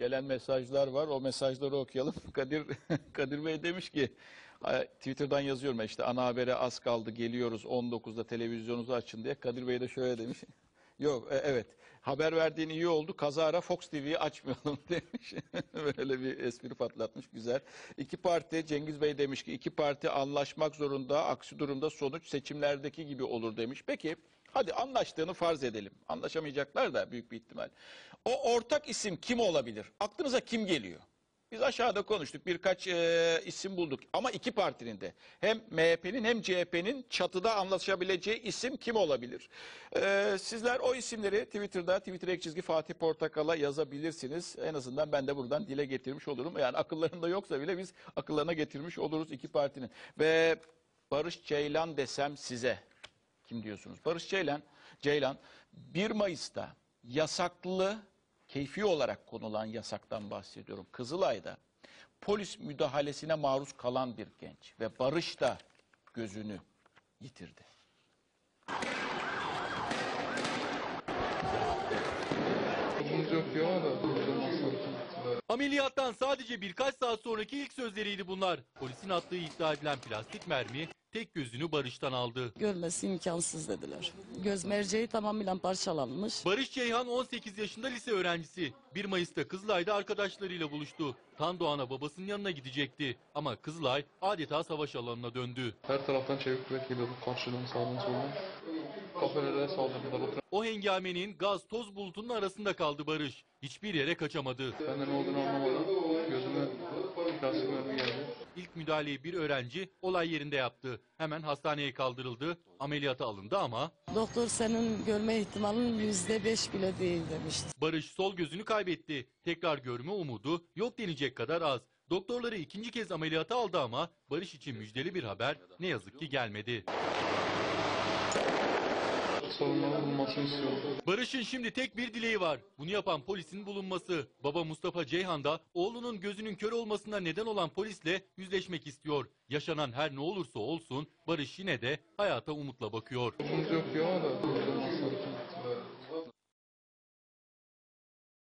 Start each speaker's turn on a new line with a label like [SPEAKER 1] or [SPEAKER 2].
[SPEAKER 1] Gelen mesajlar var. O mesajları okuyalım. Kadir Kadir Bey demiş ki "Ay, Twitter'dan yazıyorum ya işte ana habere az kaldı geliyoruz 19'da televizyonunuzu açın diye. Kadir Bey de şöyle demiş. Yok e, evet haber verdiğin iyi oldu kazara Fox TV'yi açmayalım demiş. Böyle bir espri patlatmış güzel. İki parti Cengiz Bey demiş ki iki parti anlaşmak zorunda aksi durumda sonuç seçimlerdeki gibi olur demiş. Peki hadi anlaştığını farz edelim. Anlaşamayacaklar da büyük bir ihtimal. O ortak isim kim olabilir? Aklınıza kim geliyor? Biz aşağıda konuştuk birkaç e, isim bulduk ama iki partinin de hem MHP'nin hem CHP'nin çatıda anlaşabileceği isim kim olabilir? E, sizler o isimleri Twitter'da Twitter ek çizgi Fatih Portakal'a yazabilirsiniz. En azından ben de buradan dile getirmiş olurum. Yani akıllarında yoksa bile biz akıllarına getirmiş oluruz iki partinin. Ve Barış Ceylan desem size kim diyorsunuz? Barış Ceylan, Ceylan 1 Mayıs'ta yasaklı keyfi olarak konulan yasaktan bahsediyorum. Kızılay'da polis müdahalesine maruz kalan bir genç ve Barış da gözünü yitirdi.
[SPEAKER 2] Sorunumuz yok diyor ama da durmazsan.
[SPEAKER 3] Ameliyattan sadece birkaç saat sonraki ilk sözleriydi bunlar. Polisin attığı iddia edilen plastik mermi tek gözünü Barış'tan aldı.
[SPEAKER 4] Görmesi imkansız dediler. Göz merceği tamamıyla parçalanmış.
[SPEAKER 3] Barış Ceyhan 18 yaşında lise öğrencisi. 1 Mayıs'ta Kızılay'da arkadaşlarıyla buluştu. Tan Doğan'a babasının yanına gidecekti. Ama Kızılay adeta savaş alanına döndü.
[SPEAKER 2] Her taraftan çevik kuvvet geliyordu. Karşıdan sağdan soldan. Kafelere saldırdılar.
[SPEAKER 3] O hengamenin gaz toz bulutunun arasında kaldı Barış. Hiçbir yere kaçamadı.
[SPEAKER 2] ben de ne olduğunu anlamadan gözüme plastik mermi geldi.
[SPEAKER 3] İlk müdahaleyi bir öğrenci olay yerinde yaptı. Hemen hastaneye kaldırıldı. Ameliyata alındı ama
[SPEAKER 4] Doktor senin görme ihtimalin yüzde beş bile değil demişti.
[SPEAKER 3] Barış sol gözünü kaybetti. Tekrar görme umudu yok denecek kadar az. Doktorları ikinci kez ameliyata aldı ama Barış için müjdeli bir haber ne yazık ki gelmedi.
[SPEAKER 2] Sorunların bulunmasını istiyorum.
[SPEAKER 3] Barış'ın şimdi tek bir dileği var. Bunu yapan polisin bulunması. Baba Mustafa Ceyhan da oğlunun gözünün kör olmasına neden olan polisle yüzleşmek istiyor. Yaşanan her ne olursa olsun Barış yine de hayata umutla bakıyor.
[SPEAKER 2] Sorunumuz yok diyor ama.